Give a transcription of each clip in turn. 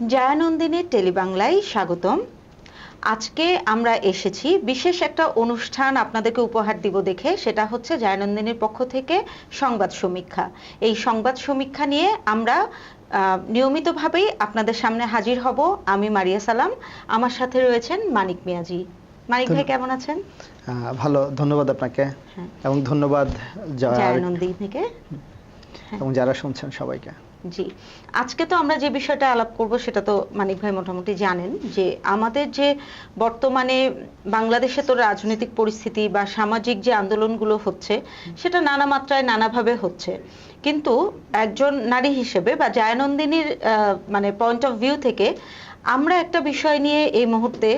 জয়ানন্দিনী টেলিবাংলায় স্বাগতম। আজকে আমরা এসেছি বিশেষ একটা অনুষ্ঠান আপনাদেরকে উপহার দিব দেখে সেটা হচ্ছে জয়ানন্দিনীর পক্ষ থেকে সংবাদ সমীক্ষা। এই সংবাদ সমীক্ষা নিয়ে আমরা নিয়মিতভাবেই আপনাদের সামনে হাজির হব আমি মারিয়া সালাম আমার সাথে রয়েছেন মানিক মিয়াজি। মানিক ভাই কেমন আছেন? ভালো ধন্যবাদ আপনাকে। হ্যাঁ। এবং ধন্যবাদ জয়ানন্দিনীকে। এবং যারা শুনছেন সবাইকে। জি। আজকে তো আমরা যে বিষয়টা আলাপ করব সেটা তো মানিক ভাই মোটামুটি জানেন যে আমাদের যে বর্তমানে বাংলাদেশে তো রাজনৈতিক পরিস্থিতি বা সামাজিক যে আন্দোলনগুলো হচ্ছে, সেটা নানা মাত্রায় নানাভাবে হচ্ছে। কিন্তু একজন নারী হিসেবে বা জায়ানন্দিনীর মানে পয়েন্ট অফ ভিউ থেকে আমরা একটা বিষয় নিয়ে এই মুহূর্তে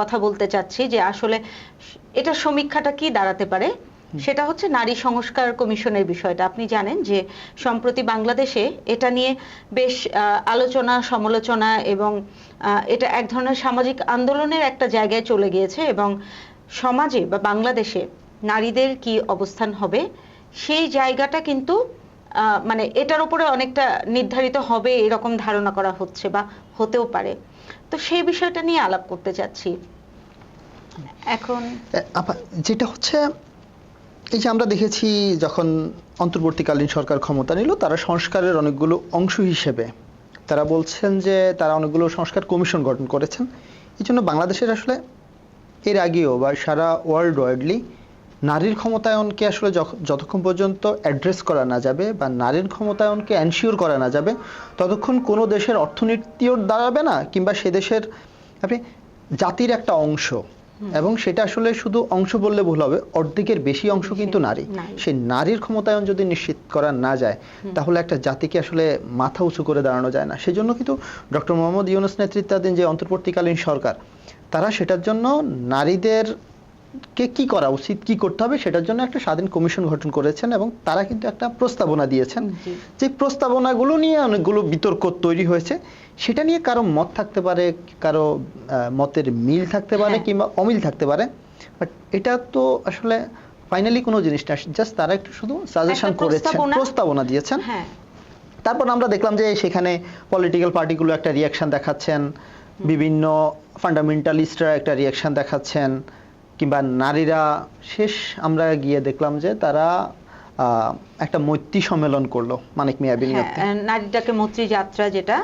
কথা বলতে চাচ্ছি যে আসলে এটা সমীক্ষাটা কি দাঁড়াতে পারে? সেটা হচ্ছে নারী সংস্কার কমিশনের বিষয়টা। আপনি জানেন যে সম্প্রতি বাংলাদেশে এটা নিয়ে বেশ আহ, আলোচনা সমালোচনা এবং আহ, এটা এক ধরনের সামাজিক আন্দোলনের একটা জায়গায় চলে গিয়েছে এবং সমাজে বা বাংলাদেশে নারীদের কি অবস্থান হবে সেই জায়গাটা কিন্তু আহ, মানে এটার উপরে অনেকটা নির্ধারিত হবে এরকম ধারণা করা হচ্ছে বা হতেও পারে। তো সেই বিষয়টা নিয়ে আলাপ করতে চাচ্ছি। এখন যেটা হচ্ছে এই যে আমরা দেখেছি যখন অন্তর্বর্তীকালীন সরকার ক্ষমতা নিল, তারা সংস্কারের অনেকগুলো অংশ হিসেবে। তারা বলছেন যে তারা অনেকগুলো সংস্কার কমিশন গঠন করেছেন। এই জন্য বাংলাদেশের আসলে এর আগেও বা সারা ওয়ার্ল্ড ওয়াইডলি নারীর ক্ষমতায়নকে আসলে যতক্ষণ পর্যন্ত অ্যাড্রেস করা না যাবে বা নারীর ক্ষমতায়নকে এনশিওর করা না যাবে, ততক্ষণ কোনো দেশের অর্থনীতিও দাঁড়াবে না কিংবা সে দেশের, আপনি জাতির একটা অংশ এবং সেটা আসলে শুধু অংশ বললে ভুল হবে অর্ধেকের বেশি অংশ কিন্তু নারী। সেই নারীর ক্ষমতায়ন যদি নিশ্চিত করা না যায় তাহলে একটা জাতিকে আসলে মাথা উঁচু করে দাঁড়ানো যায় না। সেজন্য কিন্তু ডক্টর মোহাম্মদ ইউনুস নেতৃত্বাধীন যে অন্তর্বর্তীকালীন সরকার তারা সেটার জন্য নারীদের কে কি করা উচিত কি করতে হবে সেটার জন্য একটা স্বাধীন কমিশন গঠন করেছেন এবং তারা কিন্তু একটা প্রস্তাবনা দিয়েছেন। যে প্রস্তাবনাগুলো নিয়ে অনেকগুলো বিতর্ক তৈরি হয়েছে। সেটা নিয়ে কারও মত থাকতে পারে কারও মতের মিল থাকতে পারে হ্যাঁ। কিংবা অমিল থাকতে পারে বাট এটা তো আসলে ফাইনালি কোনো জিনিস না জাস্ট তারা একটু শুধু সাজেশন করেছেন প্রস্তাবনা। দিয়েছেন হ্যাঁ তারপর আমরা দেখলাম যে সেখানে পলিটিক্যাল পার্টিগুলো একটা রিয়াকশন দেখাচ্ছেন বিভিন্ন ফান্ডামেন্টালিস্টরা একটা রিয়াকশন দেখাচ্ছেন কিংবা নারীরা শেষ আমরা গিয়ে দেখলাম যে তারা একটা মৈত্রী সম্মেলন করল মানিক মিয়া হ্যাঁ বিনিয়োগে নারীটাকে মৈত্রী যাত্রা যেটা।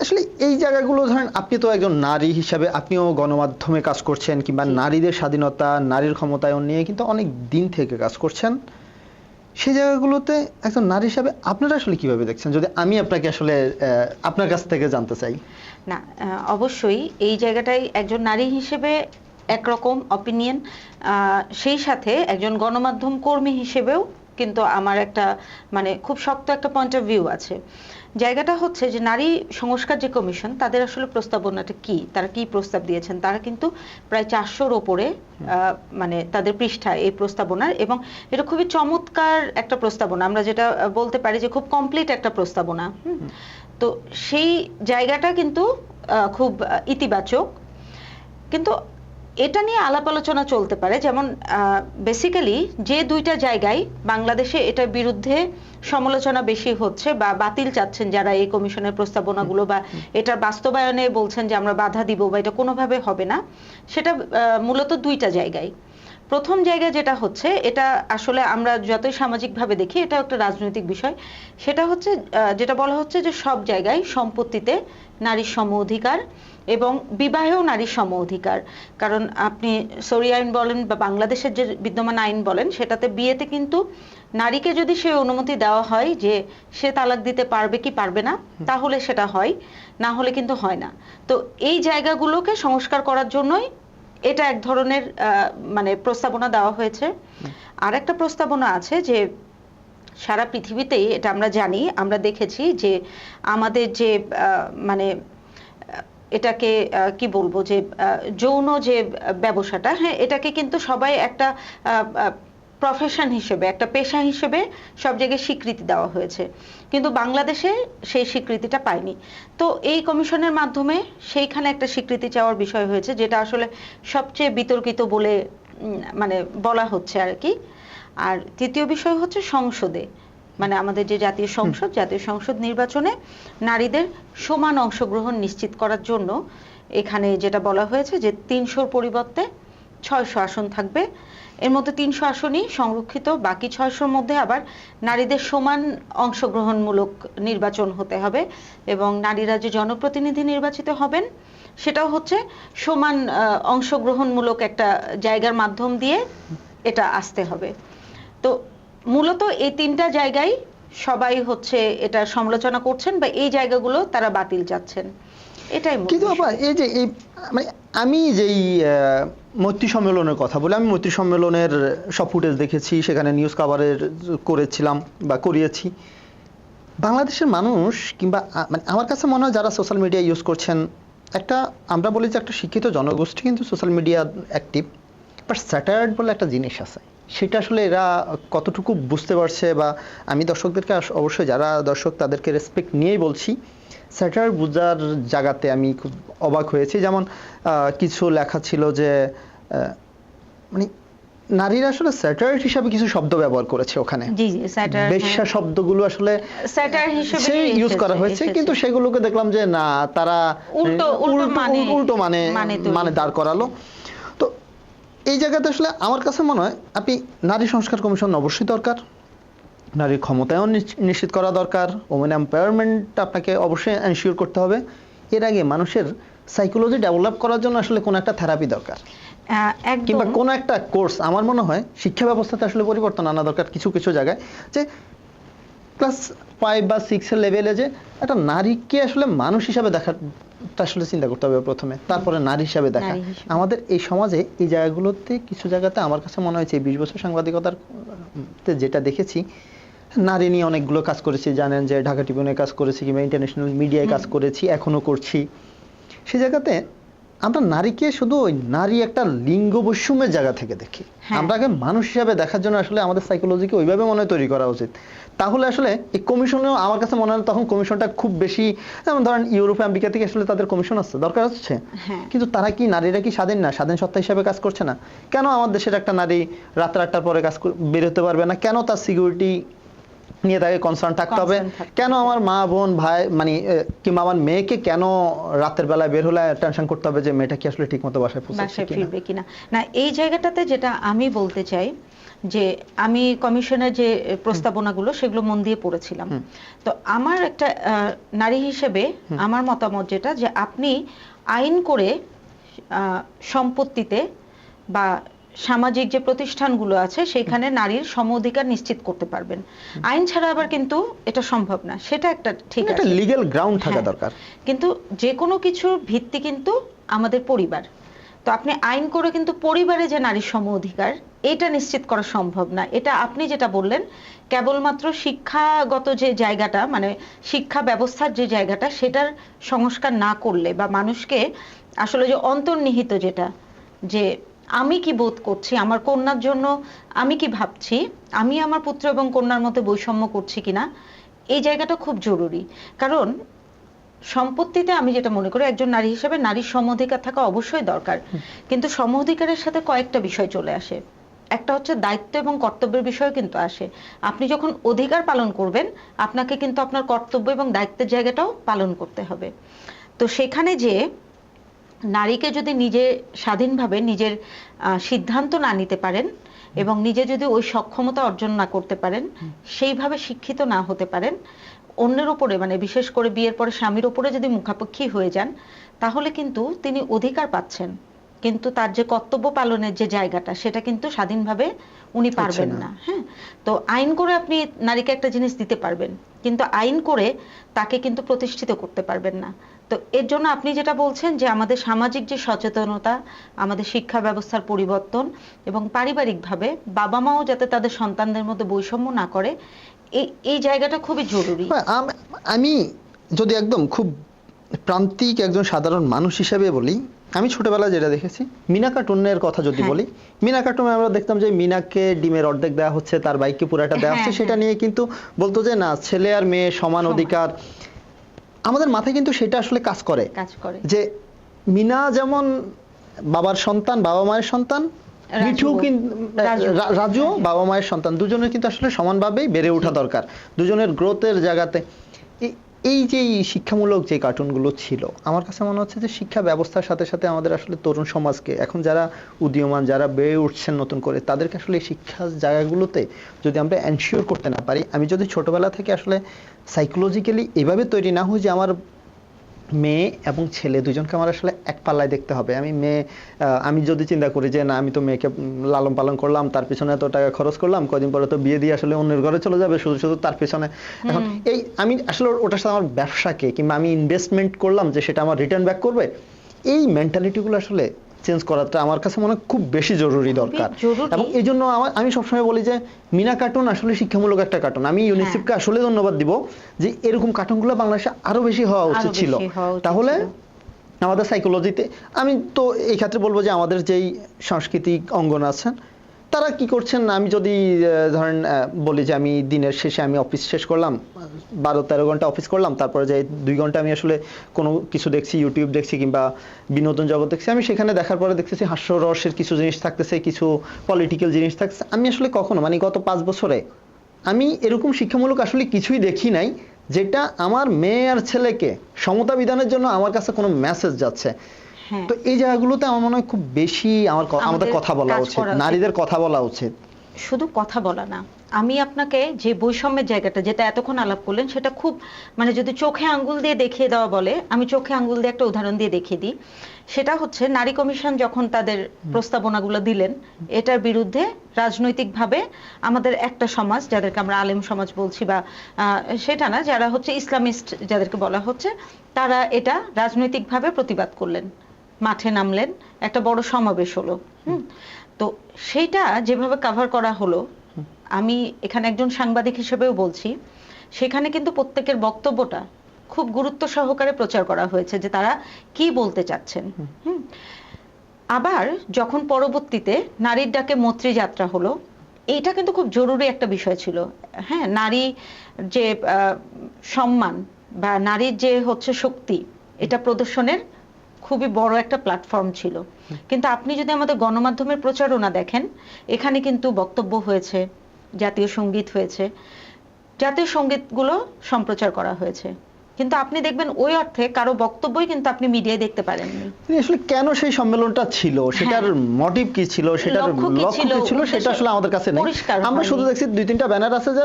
আসলে এই জায়গাগুলো ধরেন আপনি তো একজন নারী হিসাবে আপনিও গণমাধ্যমে কাজ করছেন কিংবা নারীদের স্বাধীনতা নারীর ক্ষমতায়ন নিয়ে কিন্তু অনেক দিন থেকে কাজ করছেন। সেই জায়গাগুলোতে একজন নারী হিসাবে আপনারা আসলে কীভাবে দেখছেন? যদি আমি আপনাকে আসলে আহ, আপনার কাছ থেকে জানতে চাই। না অবশ্যই এই জায়গাটাই একজন নারী হিসেবে একরকম অপিনিয়ন সেই সাথে একজন গণমাধ্যম কর্মী হিসেবেও কিন্তু আমার একটা মানে খুব শক্ত একটা পয়েন্ট অফ ভিউ আছে। জায়গাটা হচ্ছে যে নারী সংস্কার যে কমিশন তাদের আসলে প্রস্তাবনাটা কি? তারা কি প্রস্তাব দিয়েছেন? তারা কিন্তু প্রায় চারশোর ওপরে মানে তাদের পৃষ্ঠা এই প্রস্তাবনার এবং এটা খুবই চমৎকার একটা প্রস্তাবনা। আমরা যেটা বলতে পারি যে খুব কমপ্লিট একটা প্রস্তাবনা হুম। তো সেই জায়গাটা কিন্তু আহ, খুব ইতিবাচক। কিন্তু এটা নিয়ে আলাপ আলোচনা চলতে পারে। যেমন বেসিক্যালি যে দুইটা জায়গায় বাংলাদেশে এটার বিরুদ্ধে সমালোচনা বেশি হচ্ছে বা বাতিল চাচ্ছেন যারা এই কমিশনের প্রস্তাবনাগুলো বা এটার বাস্তবায়নে বলছেন যে আমরা বাধা দিব বা এটা কোনোভাবে হবে না, সেটা মূলত দুইটা জায়গায়। প্রথম জায়গায় যেটা হচ্ছে এটা আসলে আমরা যতই সামাজিকভাবে দেখি এটা একটা রাজনৈতিক বিষয়। সেটা হচ্ছে যেটা বলা হচ্ছে যে সব জায়গায় সম্পত্তিতে নারীর সম অধিকার এবং বিবাহেও নারীর সম অধিকার। কারণ আপনি সরি আইন বলেন বা বাংলাদেশের যে বিদ্যমান আইন বলেন সেটাতে বিয়েতে কিন্তু নারীকে যদি সে অনুমতি দেওয়া হয় যে সে তালাক দিতে পারবে কি পারবে না তাহলে সেটা হয় না হলে কিন্তু হয় না। তো এই জায়গাগুলোকে সংস্কার করার জন্যই এটা এক ধরনের মানে প্রস্তাবনা দেওয়া হয়েছে। আর একটা প্রস্তাবনা আছে যে সারা পৃথিবীতেই এটা আমরা জানি আমরা দেখেছি যে আমাদের যে আহ, মানে এটাকে আহ, কি বলব যে আহ, যৌন যে ব্যবসাটা হ্যাঁ এটাকে কিন্তু সবাই একটা প্রফেশন হিসেবে একটা পেশা হিসেবে সব জায়গায় স্বীকৃতি দেওয়া হয়েছে। কিন্তু বাংলাদেশে সেই স্বীকৃতিটা পায়নি। তো এই কমিশনের মাধ্যমে সেইখানে একটা স্বীকৃতি চাওয়ার বিষয় হয়েছে যেটা আসলে সবচেয়ে বিতর্কিত বলে মানে বলা হচ্ছে আর কি। আর তৃতীয় বিষয় হচ্ছে সংসদে মানে আমাদের যে জাতীয় সংসদ জাতীয় সংসদ নির্বাচনে নারীদের সমান অংশগ্রহণ নিশ্চিত করার জন্য এখানে যেটা বলা হয়েছে যে তিনশোর পরিবর্তে ছয়শো আসন থাকবে। এর মধ্যে তিনশো আসনই সংরক্ষিত বাকি ছয়শোর মধ্যে আবার নারীদের সমান অংশগ্রহণমূলক নির্বাচন হতে হবে এবং নারীরা যে জনপ্রতিনিধি নির্বাচিত হবেন সেটাও হচ্ছে সমান অংশগ্রহণমূলক একটা জায়গার মাধ্যম দিয়ে এটা আসতে হবে। তো মূলত এই তিনটা জায়গায় সবাই হচ্ছে এটা সমালোচনা করছেন বা এই জায়গাগুলো তারা বাতিল চাচ্ছেন। এটাই কিন্তু এই যে এই মানে আমি যেই মৈত্রী সম্মেলনের কথা বলে। আমি মৈত্রী সম্মেলনের সব ফুটেজ দেখেছি, সেখানে নিউজ কাভারের করেছিলাম বা করিয়েছি। বাংলাদেশের মানুষ কিংবা মানে আমার কাছে মনে হয় যারা সোশ্যাল মিডিয়া ইউজ করছেন, একটা আমরা বলি যে একটা শিক্ষিত জনগোষ্ঠী কিন্তু social media active but satired বলে একটা জিনিস আছে। সেটা আসলে এরা কতটুকু বুঝতে পারছে বা আমি দর্শকদেরকে অবশ্যই যারা দর্শক তাদেরকে রেসপেক্ট নিয়েই বলছি স্যাটায়ার বোঝার জায়গাতে আমি খুব অবাক হয়েছি। যেমন কিছু লেখা ছিল যে মানে নারীরা আসলে স্যাটায়ার হিসাবে কিছু শব্দ ব্যবহার করেছে ওখানে। জি জি স্যাটার বেশ্যা শব্দগুলো আসলে স্যাটার হিসেবে ইউজ করা হয়েছে কিন্তু সেগুলোকে দেখলাম যে না তারা উল্টো- উল্টো মানে- উল্টো মানে মানে মানে দাঁড় করালো। তো এই জায়গাতে আসলে আমার কাছে মনে হয় আপনি নারী সংস্কার কমিশন অবশ্যই দরকার। নারীর ক্ষমতায়ন নিশ্চিত করা দরকার। ওমেন এম্পাওয়ারমেন্ট আপনাকে অবশ্যই এনশিওর করতে হবে। এর আগে মানুষের সাইকোলজি ডেভেলপ করার জন্য আসলে কোনো একটা থেরাপি দরকার। কিংবা কোনো একটা কোর্স আমার মনে হয় শিক্ষা ব্যবস্থাতে আসলে পরিবর্তন আনা দরকার কিছু কিছু জায়গায়। যে ক্লাস ফাইভ বা সিক্সের লেভেলে যে একটা নারীকে আসলে মানুষ হিসাবে দেখার তা আসলে চিন্তা করতে হবে প্রথমে। তারপরে নারী হিসাবে দেখা। আমাদের এই সমাজে এই জায়গাগুলোতে কিছু জায়গাতে আমার কাছে মনে হয়েছে বিশ বছর সাংবাদিকতার তে যেটা দেখেছি নারী নিয়ে অনেকগুলো কাজ করেছি জানেন যে ঢাকা টিভিনে কাজ করেছি কিংবা ইন্টারন্যাশনাল মিডিয়ায় কাজ করেছি এখনও করছি। সে জায়গাতে আমরা নারীকে শুধু ওই নারী একটা লিঙ্গ বৈষম্যের জায়গা থেকে দেখি। হ্যাঁ। আমরা আগে মানুষ হিসাবে দেখার জন্য আসলে আমাদের সাইকোলজিকে ওইভাবে মনে তৈরি করা উচিত। তাহলে আসলে এই কমিশনেও আমার কাছে মনে হয় তখন কমিশনটা খুব বেশি যেমন ধরেন ইউরোপ আমেরিকা থেকে আসলে তাদের কমিশন আসছে দরকার হচ্ছে। হ্যাঁ। কিন্তু তারা কি নারীরা কি স্বাধীন না? স্বাধীন সত্তা হিসাবে কাজ করছে না? কেন আমার দেশের একটা নারী রাত আটটার পরে কাজ কর- বের হতে পারবে না? কেন তার সিকিউরিটি নিয়ে তাকে কনসার্ন থাকতে হবে। কেন আমার মা বোন ভাই মানে কিংবা আমার মেয়েকে কেন রাতের বেলায় বের হলে টেনশন করতে হবে যে মেয়েটা কি আসলে ঠিক মতো বাসায় বাসায় ফিরবে কিনা? না এই জায়গাটাতে যেটা আমি বলতে চাই যে আমি কমিশনের যে প্রস্তাবনাগুলো সেগুলো মন দিয়ে পড়েছিলাম। তো আমার একটা নারী হিসেবে আমার মতামত যেটা যে আপনি আইন করে আহ, সম্পত্তিতে বা সামাজিক যে প্রতিষ্ঠানগুলো আছে সেখানে নারীর সম অধিকার নিশ্চিত করতে পারবেন। আইন ছাড়া আবার কিন্তু এটা সম্ভব না। সেটা একটা ঠিক একটা লিগ্যাল গ্রাউন্ড থাকা হ্যাঁ। দরকার। কিন্তু যে কোনো কিছুর ভিত্তি কিন্তু আমাদের পরিবার। তো আপনি আইন করে কিন্তু পরিবারে যে নারীর সম অধিকার এটা নিশ্চিত করা সম্ভব না। এটা আপনি যেটা বললেন কেবলমাত্র শিক্ষাগত যে জায়গাটা মানে শিক্ষা ব্যবস্থার যে জায়গাটা সেটার সংস্কার না করলে বা মানুষকে আসলে যে অন্তর্নিহিত যেটা যে আমি কি বোধ করছি আমার কন্যার জন্য আমি কি ভাবছি আমি আমার পুত্র এবং কন্যার মধ্যে বৈষম্য করছি কিনা এই জায়গাটা খুব জরুরি। কারণ সম্পত্তিতে আমি যেটা মনে করি একজন নারী হিসেবে নারীর সম অধিকার থাকা অবশ্যই দরকার। কিন্তু সম অধিকারের সাথে কয়েকটা বিষয় চলে আসে। একটা হচ্ছে দায়িত্ব এবং কর্তব্যের বিষয় কিন্তু আসে। আপনি যখন অধিকার পালন করবেন আপনাকে কিন্তু আপনার কর্তব্য এবং দায়িত্বের জায়গাটাও পালন করতে হবে। তো সেখানে যে নারীকে যদি নিজে স্বাধীনভাবে নিজের সিদ্ধান্ত না নিতে পারেন এবং নিজে যদি ওই সক্ষমতা অর্জন না করতে পারেন, সেইভাবে শিক্ষিত না হতে পারেন, অন্যের উপরে মানে বিশেষ করে বিয়ের পরে স্বামীর উপরে যদি মুখাপেক্ষী হয়ে যান, তাহলে কিন্তু তিনি অধিকার পাচ্ছেন। কিন্তু তার যে কর্তব্য পালনের যে জায়গাটা সেটা কিন্তু স্বাধীনভাবে উনি পারবেন না। হ্যাঁ? তো আইন করে আপনি নারীকে একটা জিনিস দিতে পারবেন কিন্তু আইন করে তাকে কিন্তু প্রতিষ্ঠিত করতে পারবেন না। তো এর জন্য আপনি যেটা বলছেন যে আমাদের সামাজিক যে সচেতনতা আমাদের শিক্ষা ব্যবস্থার পরিবর্তন এবং পারিবারিকভাবে বাবা মাও যাতে তাদের সন্তানদের মধ্যে বৈষম্য না করে এই এই জায়গাটা খুবই জরুরি। হ্যাঁ, আমি যদি একদম খুব প্রান্তিক একজন সাধারণ মানুষ হিসেবে বলি আমি ছোটবেলায় যেটা দেখেছি মিনা কার্টুনের কথা যদি হ্যাঁ। বলি মিনা কার্টুনে আমরা দেখতাম যে মিনাকে ডিমের অর্ধেক দেওয়া হচ্ছে তার বাইককে পুরাটা দেওয়া হ্যাঁ, হচ্ছে সেটা হ্যাঁ। নিয়ে কিন্তু বলতো যে না ছেলে আর মেয়ে সমান। অধিকার। আমাদের মাথায় কিন্তু সেটা আসলে কাজ করে। কাজ করে। যে মিনা যেমন বাবার সন্তান বাবা মায়ের সন্তান মিঠু রাজু। বাবা মায়ের সন্তান দুজনের কিন্তু আসলে সমানভাবেই বেড়ে ওঠা দরকার। দুজনের গ্রোথের জায়গাতে। এই- যে শিক্ষামূলক যে কার্টুনগুলো ছিল, আমার কাছে মনে হচ্ছে যে শিক্ষা ব্যবস্থার সাথে সাথে আমাদের আসলে তরুণ সমাজকে, এখন যারা উদীয়মান, যারা বেড়ে উঠছেন নতুন করে, তাদেরকে আসলে এই শিক্ষা জায়গাগুলোতে যদি আমরা এনশিওর করতে না পারি, আমি যদি ছোটবেলা থেকে আসলে সাইকোলজিক্যালি এভাবে তৈরি না হই যে আমার মেয়ে এবং ছেলে দুজনকে আমার আসলে এক পাল্লায় দেখতে হবে। আমি মেয়ে আমি যদি চিন্তা করি যে না আমি তো মেয়েকে লালন পালন করলাম তার পিছনে এত টাকা খরচ করলাম কদিন পরে তো বিয়ে দিয়ে আসলে অন্যের ঘরে চলে যাবে শুধু শুধু তার পিছনে। এখন এই আমি আসলে ওটার সাথে আমার ব্যবসাকে কিংবা আমি ইনভেস্টমেন্ট করলাম যে সেটা আমার রিটার্ন ব্যাক করবে? এই মেন্টালিটিগুলো আসলে চেঞ্জ করাটা আমার কাছে মনে হয় খুব বেশি জরুরি দরকার। এবং এই জন্য আমি সবসময় বলি যে মিনা কার্টুন আসলে শিক্ষামূলক একটা কার্টুন। আমি ইউনিসেফকে আসলে ধন্যবাদ দিব যে এরকম কার্টুনগুলো বাংলাদেশে আরও বেশি হওয়া উচিত ছিল। তাহলে আমাদের সাইকোলজিতে আমি তো এই ক্ষেত্রে বলব যে আমাদের যেই সাংস্কৃতিক অঙ্গন আছেন তারা কি করছেন? আমি যদি ধরেন বলি যে আমি দিনের শেষে আমি অফিস শেষ করলাম, বারো তেরো ঘণ্টা অফিস করলাম, তারপরে যে দুই ঘণ্টা আমি আসলে কোনো কিছু দেখছি ইউটিউব দেখছি কিংবা বিনোদন জগৎ দেখছি, আমি সেখানে দেখার পরে দেখতেছি হাস্যরসের কিছু জিনিস থাকতেছে, কিছু পলিটিক্যাল জিনিস থাকছে আমি আসলে কখনো মানে গত পাঁচ বছরে, আমি এরকম শিক্ষামূলক আসলে কিছুই দেখি নাই, যেটা আমার মেয়ে আর ছেলেকে সমতা বিধানের জন্য আমার কাছে কোনো মেসেজ যাচ্ছে। তো এই জায়গাগুলোতে আমার মনে হয় খুব বেশি আমার আমাদের কথা বলা উচিত নারীদের কথা বলা উচিত। শুধু কথা বলা না আমি আপনাকে যে বৈষম্যের জায়গাটা যেটা এতক্ষণ আলাপ করলেন সেটা খুব মানে যদি চোখে আঙ্গুল দিয়ে দেখিয়ে দেওয়া বলে আমি চোখে আঙ্গুল দিয়ে একটা উদাহরণ দিয়ে দেখিয়ে দিই। সেটা হচ্ছে নারী কমিশন যখন তাদের প্রস্তাবনাগুলো দিলেন এটার বিরুদ্ধে রাজনৈতিকভাবে আমাদের একটা সমাজ যাদেরকে আমরা আলেম সমাজ বলছি বা সেটা না যারা হচ্ছে ইসলামিস্ট যাদেরকে বলা হচ্ছে তারা এটা রাজনৈতিকভাবে প্রতিবাদ করলেন। মাঠে নামলেন একটা বড় সমাবেশ হলো। তো সেইটা যেভাবে কভার করা হলো আমি এখানে একজন সাংবাদিক হিসেবেও বলছি সেখানে কিন্তু প্রত্যেকের বক্তব্যটা খুব গুরুত্ব সহকারে প্রচার করা হয়েছে যে তারা কি বলতে চাচ্ছেন। আবার যখন পরবর্তীতে নারীর ডাকে মৈত্রী যাত্রা হলো এইটা কিন্তু খুব জরুরি একটা বিষয় ছিল। হ্যাঁ নারী যে আহ, সম্মান বা নারীর যে হচ্ছে শক্তি এটা প্রদর্শনের খুবই বড় একটা প্ল্যাটফর্ম ছিল। কিন্তু আপনি যদি আমাদের গণমাধ্যমের প্রচারণা দেখেন, এখানে কিন্তু বক্তব্য হয়েছে, জাতীয় সংগীত হয়েছে, জাতীয় সঙ্গীতগুলো সম্প্রচার করা হয়েছে। কিন্তু আপনি দেখবেন ওই অর্থে কারও বক্তব্যই কিন্তু আপনি মিডিয়ায় দেখতে পারেননি। মানে আসলে কেন সেই সম্মেলনটা ছিল? সেটার মোটিভ কি ছিল? সেটার হ্যাঁ। লক্ষ্য কি ছিল, সেটা আসলে আমাদের কাছে নেই। আমরা শুধু দেখছি দুই তিনটা ব্যানার আছে যে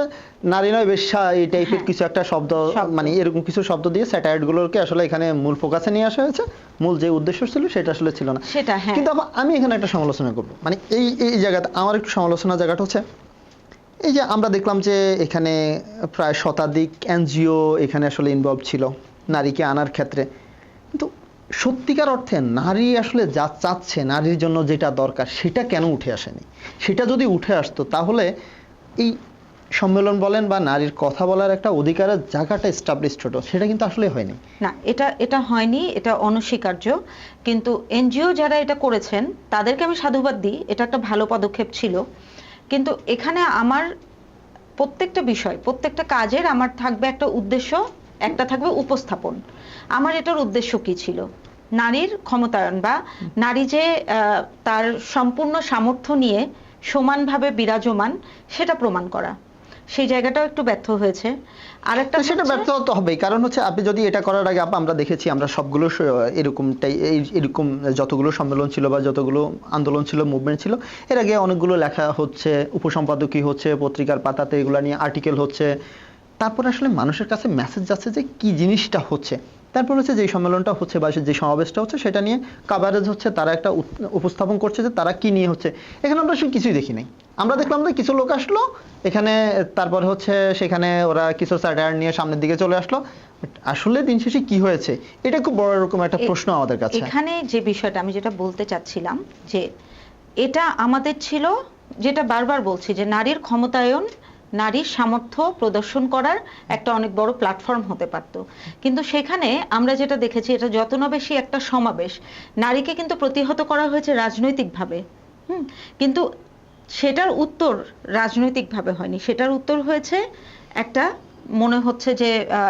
নারী নয় বেশ্যা এই টাইপের হ্যাঁ। কিছু একটা শব্দ। মানে এরকম কিছু শব্দ দিয়ে স্যাটায়ার্ড গুলোকে আসলে এখানে মূল ফোকাসে নিয়ে আসা হয়েছে। মূল যে উদ্দেশ্য ছিল সেটা আসলে ছিল না। সেটা হ্যাঁ। কিন্তু আমি এখানে একটা সমালোচনা করব। মানে এই এই জায়গাতে আমার একটু সমালোচনার জায়গাটা হচ্ছে এই যে আমরা দেখলাম যে এখানে প্রায় শতাধিক এনজিও এখানে আসলে ইনভলভ ছিল, নারীকে আনার ক্ষেত্রে। কিন্তু সত্যিকার অর্থে নারী আসলে যা চাচ্ছে নারীর জন্য যেটা দরকার, সেটা কেন উঠে আসেনি? সেটা যদি উঠে আসতো, তাহলে এই সম্মেলন বলেন বা নারীর কথা বলার একটা অধিকারের জায়গাটা এস্টাবলিশড হতো। সেটা কিন্তু আসলে হয়নি। না, এটা এটা হয়নি, এটা অনস্বীকার্য। কিন্তু এনজিও যারা এটা করেছেন, তাদেরকে আমি সাধুবাদ দিই, এটা একটা ভালো পদক্ষেপ ছিল। কিন্তু এখানে আমার প্রত্যেকটা বিষয়, প্রত্যেকটা কাজের আমার থাকবে একটা উদ্দেশ্য, একটা থাকবে উপস্থাপন। আমার এটার উদ্দেশ্য কি ছিল? নারীর ক্ষমতায়ন বা নারী যে তার সম্পূর্ণ সামর্থ্য নিয়ে সমানভাবে বিরাজমান, সেটা প্রমাণ করা। সেই জায়গাটাও একটু ব্যর্থ হয়েছে। আরেকটা তো সেটা ব্যর্থ হতে হবে কারণ হচ্ছে আপনি যদি এটা করার আগে আপা আমরা দেখেছি আমরা সবগুলো এরকমটাই এরকম যতগুলো সম্মেলন ছিল বা যতগুলো আন্দোলন ছিল মুভমেন্ট ছিল এর আগে অনেকগুলো লেখা হচ্ছে উপসম্পাদকী হচ্ছে পত্রিকার পাতাতে এগুলো নিয়ে আর্টিকেল হচ্ছে। তারপর আসলে মানুষের কাছে মেসেজ যাচ্ছে যে কি জিনিসটা হচ্ছে। তারপর হচ্ছে যে সম্মেলনটা হচ্ছে বা যে সমাবেশটা হচ্ছে সেটা নিয়ে কাভারেজ হচ্ছে তারা একটা উপস্থাপন করছে যে তারা কি নিয়ে হচ্ছে। এখানে আমরা কিছুই দেখি নাই। আমরা দেখলাম যে কিছু লোক আসলো এখানে তারপরে হচ্ছে সেখানে ওরা কিছু স্যাটায়ার নিয়ে সামনের দিকে চলে আসলো। আসলে দিন শেষে কি হয়েছে? এটা খুব বড় রকম একটা প্রশ্ন আমাদের কাছে। এখানে যে বিষয়টা আমি যেটা বলতে চাচ্ছিলাম যে এটা আমাদের ছিল যেটা বারবার বলছি যে নারীর ক্ষমতায়ন নারীর সামর্থ্য প্রদর্শন করার একটা অনেক বড় প্ল্যাটফর্ম হতে পারত। কিন্তু সেখানে আমরা যেটা দেখেছি এটা যত না বেশি একটা সমাবেশ। নারীকে কিন্তু প্রতিহত করা হয়েছে রাজনৈতিকভাবে। হুম? কিন্তু সেটার উত্তর রাজনৈতিকভাবে হয়নি। সেটার উত্তর হয়েছে একটা, মনে হচ্ছে যে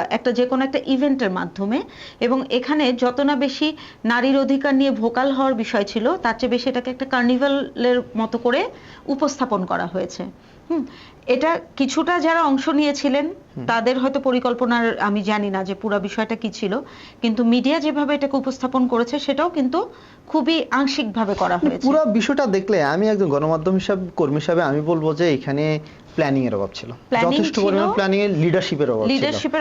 একটা যে কোনো একটা ইভেন্টের মাধ্যমে এবং এখানে যত না বেশি নারীর অধিকার নিয়ে ভোকাল হওয়ার বিষয় ছিল, তার চেয়ে বেশি এটাকে একটা কার্নিভালের মতো করে উপস্থাপন করা হয়েছে। হুম? এটা কিছুটা যারা অংশ নিয়েছিলেন তাদের হয়তো পরিকল্পনার আমি জানি না যে পুরো বিষয়টা কি ছিল কিন্তু মিডিয়া যেভাবে এটাকে উপস্থাপন করেছে সেটাও কিন্তু খুবই আংশিকভাবে করা হয়েছে। পুরো বিষয়টা দেখলে আমি একজন গণমাধ্যম হিসাব কর্মী হিসাবে আমি বলব যে এখানে প্ল্যানিং এর অভাব ছিল। যথেষ্ট পরিমাণ প্ল্যানিং এর লিডারশিপের অভাব এই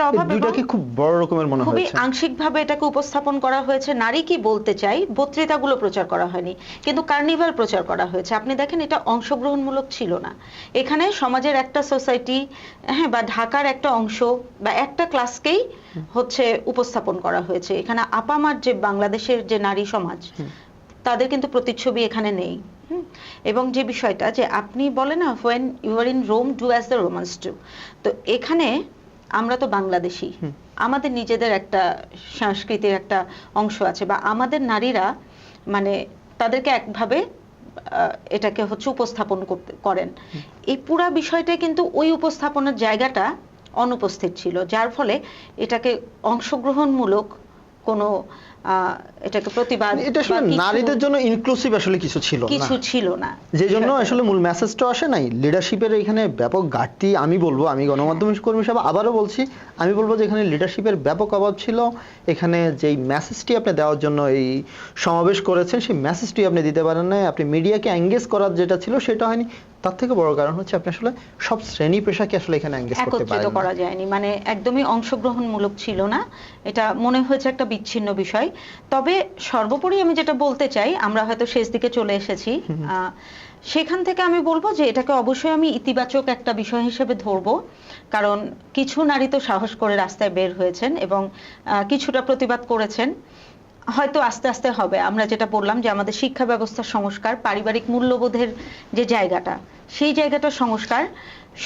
অভাব দুইটাকে খুব বড় রকমের মনে হয়েছে? খুবই আংশিকভাবে এটাকে উপস্থাপন করা হয়েছে। নারী কি বলতে চাই? বক্তৃতাগুলো প্রচার করা হয়নি। কিন্তু কার্নিভাল প্রচার করা হয়েছে। আপনি দেখেন এটা অংশগ্রহণমূলক ছিল না। এখানে সমাজের একটা সোসাইটি হ্যাঁ বা ঢাকার একটা অংশ বা একটা ক্লাসকেই হচ্ছে উপস্থাপন করা হয়েছে। এখানে আপামার যে বাংলাদেশের যে নারী সমাজ তাদের কিন্তু প্রতিচ্ছবি এখানে নেই। এবং যে বিষয়টা যে আপনি বলেন না when you are in Rome do as the Romans do তো এখানে আমরা তো বাংলাদেশি। আমাদের নিজেদের একটা সংস্কৃতির একটা অংশ আছে বা আমাদের নারীরা মানে তাদেরকে একভাবে এটাকে হচ্ছে উপস্থাপন করতে করেন। এই পুরা বিষয়টা কিন্তু ওই উপস্থাপনের জায়গাটা অনুপস্থিত ছিল যার ফলে এটাকে অংশগ্রহণমূলক কোনো এটাকে প্রতিবাদ এটা আসলে নারীদের জন্য ইনক্লুসিভ আসলে কিছু ছিল না। কিছু ছিল না। যে জন্য আসলে মূল মেসেজটা আসে নাই। লিডারশিপের এখানে ব্যাপক ঘাটতি আমি বলব আমি গণমাধ্যম কর্মী হিসাবে আবারও বলছি আমি বলব যে এখানে লিডারশিপের ব্যাপক অভাব ছিল। এখানে যেই মেসেজটি আপনি দেওয়ার জন্য এই সমাবেশ করেছেন সেই মেসেজটি আপনি দিতে পারেন নাই। আপনি মিডিয়াকে এঙ্গেজ করার যেটা ছিল সেটা হয়নি। তার থেকে বড় কারণ হচ্ছে আপনি আসলে সব শ্রেণি পেশাকে আসলে এখানে এঙ্গেজ করতে একত্রিত পারেন করা যায়নি। মানে একদমই অংশগ্রহণমূলক ছিল না। এটা মনে হয়েছে একটা বিচ্ছিন্ন বিষয়। তবে সর্বোপরি আমি যেটা বলতে চাই আমরা হয়তো শেষ দিকে চলে এসেছি সেখান থেকে আমি বলব যে এটাকে অবশ্যই আমি ইতিবাচক একটা বিষয় হিসেবে ধরবো। কারণ কিছু নারী তো সাহস করে রাস্তায় বের হয়েছেন এবং আহ, কিছুটা প্রতিবাদ করেছেন। হয়তো আস্তে আস্তে হবে। আমরা যেটা বললাম যে আমাদের শিক্ষা ব্যবস্থার সংস্কার পারিবারিক মূল্যবোধের যে জায়গাটা সেই জায়গাটার সংস্কার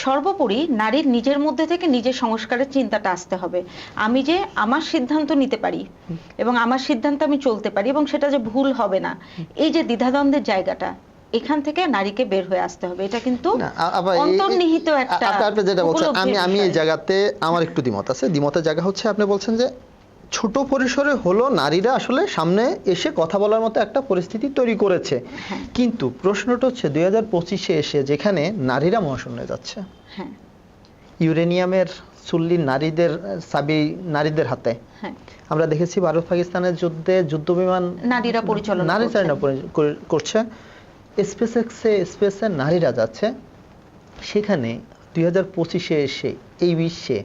সর্বোপরি নারীর নিজের মধ্যে থেকে নিজের সংস্কারের চিন্তাটা আসতে হবে। আমি যে আমার সিদ্ধান্ত নিতে পারি এবং আমার সিদ্ধান্ত আমি চলতে পারি এবং সেটা যে ভুল হবে না এই যে দ্বিধাদ্বন্দ্বের জায়গাটা এখান থেকে নারীকে বের হয়ে আসতে হবে। এটা কিন্তু অন্তর্নিহিত একটা আপনি আপনি যেটা বলছেন আমি আমি এই জায়গাতে আমার একটু দ্বিমত আছে। দ্বিমতের জায়গা হচ্ছে আপনি বলছেন যে ছোট পরিসরে হলো নারীরা আসলে সামনে এসে কথা বলার মতো একটা পরিস্থিতি তৈরি করেছে। হ্যাঁ। কিন্তু প্রশ্নটা হচ্ছে দুই হাজার পঁচিশে এসে যেখানে নারীরা মহাশূন্যে যাচ্ছে। হ্যাঁ। ইউরেনিয়ামের চুল্লি নারীদের সাবি নারীদের হাতে। হ্যাঁ। আমরা দেখেছি ভারত পাকিস্তানের যুদ্ধে যুদ্ধ বিমান নারীরা পরিচালনা নারী চালনা করছে। স্পেস এক্সে স্পেসে নারীরা যাচ্ছে। সেখানে দুই হাজার পঁচিশে এসে এই বিশ্বে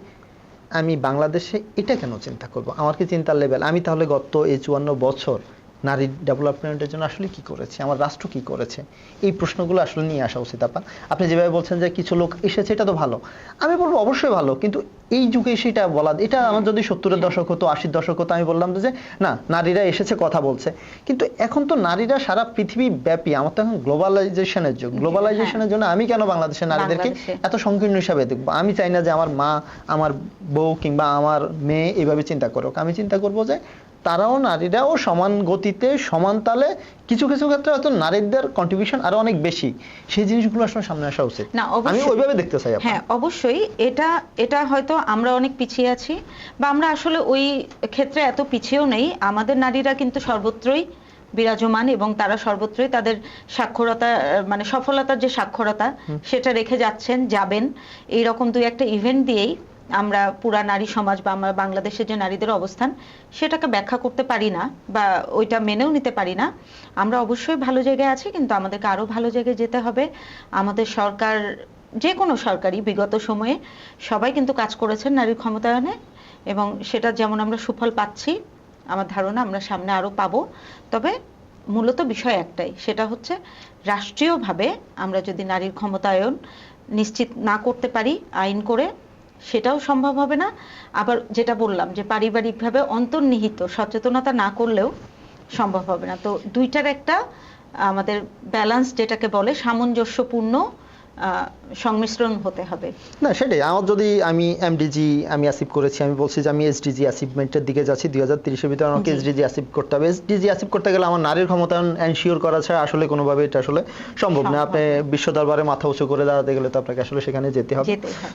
আমি বাংলাদেশে এটা কেন চিন্তা করব? আমার কি চিন্তার লেভেল আমি তাহলে গত এই চুয়ান্ন বছর নারী ডেভেলপমেন্টের জন্য আসলে কি করেছে আমার রাষ্ট্র কি করেছে এই প্রশ্নগুলো আসলে নিয়ে আসা উচিত আপা। আপনি যেভাবে বলছেন যে কিছু লোক এসেছে এটা তো ভালো। আমি বলব অবশ্যই ভালো কিন্তু এই যুগে সেটা বলা এটা আমার যদি সত্তরের দশক হতো আশির দশক হতো আমি বললাম যে না নারীরা এসেছে কথা বলছে। কিন্তু এখন তো নারীরা সারা পৃথিবী ব্যাপী আমার তো এখন গ্লোবালাইজেশনের যুগ। গ্লোবালাইজেশনের জন্য আমি কেন বাংলাদেশের নারীদেরকে এত সংকীর্ণ হিসাবে দেখব? আমি চাই না যে আমার মা আমার বউ কিংবা আমার মেয়ে এভাবে চিন্তা করুক। আমি চিন্তা করব যে তারাও নারীরাও সমান গতিতে সমান তালে কিছু কিছু ক্ষেত্রে হয়তো নারীদের কন্ট্রিবিউশন আরও অনেক বেশি। সেই জিনিসগুলো আসলে সামনে আসা উচিত। না, আমি ওইভাবে দেখতে চাই হ্যাঁ অবশ্যই। এটা এটা হয়তো আমরা অনেক পিছিয়ে আছি বা আমরা আসলে ওই ক্ষেত্রে এত পিছিয়েও নেই। আমাদের নারীরা কিন্তু সর্বত্রই বিরাজমান এবং তারা সর্বত্রই তাদের সাক্ষরতা মানে সফলতার যে সাক্ষরতা সেটা রেখে যাচ্ছেন যাবেন। এই রকম দুই একটা ইভেন্ট দিয়েই আমরা পুরা নারী সমাজ বা আমরা বাংলাদেশের যে নারীদের অবস্থান, সেটাকে ব্যাখ্যা করতে পারি না বা ওইটা মেনেও নিতে পারি না। আমরা অবশ্যই ভালো জায়গায় আছি, কিন্তু আমাদেরকে আরও ভালো জায়গায় যেতে হবে। আমাদের সরকার, যে কোনো সরকারই বিগত সময়ে সবাই কিন্তু কাজ করেছেন নারীর ক্ষমতায়নে এবং সেটা যেমন আমরা সুফল পাচ্ছি, আমার ধারণা আমরা সামনে আরও পাবো। তবে মূলত বিষয় একটাই, সেটা হচ্ছে রাষ্ট্রীয়ভাবে আমরা যদি নারীর ক্ষমতায়ন নিশ্চিত না করতে পারি, আইন করে সেটাও সম্ভব হবে না। আবার যেটা বললাম যে পারিবারিকভাবে অন্তর্নিহিত সচেতনতা না করলেও সম্ভব হবে না। তো দুইটার একটা আমাদের ব্যালেন্স যেটাকে বলে সামঞ্জস্যপূর্ণ সংমিশ্রণ হতে হবে। না সেটাই। আমার যদি আমি এমডিজি আমি অ্যাচিভ করেছি আমি বলছি যে আমি এসডিজি অ্যাচিভমেন্টের দিকে যাচ্ছি দুই হাজার তিরিশের ভিতরে আমাকে। এসডিজি অ্যাচিভ করতে হবে। এসডিজি অ্যাচিভ করতে গেলে আমার নারীর ক্ষমতায়ন এনশিওর করা ছাড়া আসলে কোনোভাবে এটা আসলে সম্ভব না। আপনি বিশ্ব দরবারে মাথা উঁচু করে দাঁড়াতে গেলে তো আপনাকে আসলে সেখানে যেতে হবে।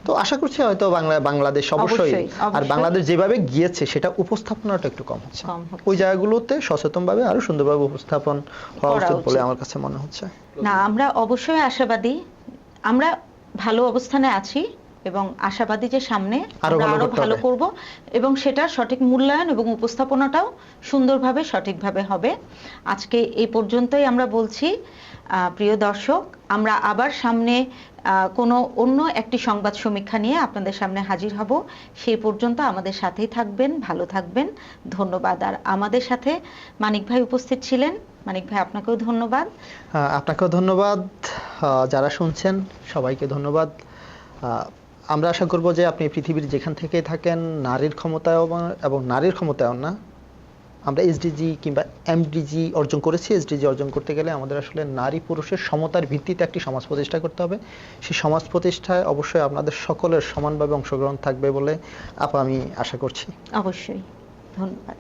তো আশা করছি হয়তো বাংলা বাংলাদেশ অবশ্যই আর বাংলাদেশ যেভাবে গিয়েছে সেটা উপস্থাপনাটা একটু কম হচ্ছে। ওই জায়গাগুলোতে সচেতনভাবে আরও সুন্দরভাবে উপস্থাপন হওয়া উচিত বলে আমার কাছে মনে হচ্ছে। না আমরা অবশ্যই আশাবাদী আমরা ভালো অবস্থানে আছি এবং আশাবাদী যে সামনে আরও ভালো। করব এবং সেটার সঠিক মূল্যায়ন এবং উপস্থাপনাটাও সুন্দরভাবে সঠিকভাবে হবে। আজকে এই পর্যন্তই আমরা বলছি প্রিয় দর্শক আমরা আবার সামনে আহ, কোনো অন্য একটি সংবাদ সমীক্ষা নিয়ে আপনাদের সামনে হাজির হব। সেই পর্যন্ত আমাদের সাথেই থাকবেন ভালো থাকবেন। ধন্যবাদ। আর আমাদের সাথে মানিক ভাই উপস্থিত ছিলেন। মানিক ভাই আপনাকেও ধন্যবাদ। আপনাকেও ধন্যবাদ। যারা শুনছেন, সবাইকে ধন্যবাদ। আমরা আশা করব যে আপনি পৃথিবীর যেখান থেকে থাকেন, নারীর ক্ষমতায়ন এবং নারীর ক্ষমতায়ন না। আমরা এসডিজি কিংবা এমডিজি অর্জন করেছি। এসডিজি অর্জন করতে গেলে আমাদের আসলে নারী পুরুষের সমতার ভিত্তিতে একটি সমাজ প্রতিষ্ঠা করতে হবে। সেই সমাজ প্রতিষ্ঠায় অবশ্যই আপনাদের সকলের সমানভাবে অংশগ্রহণ থাকবে বলে আপা আমি আশা করছি। অবশ্যই। ধন্যবাদ।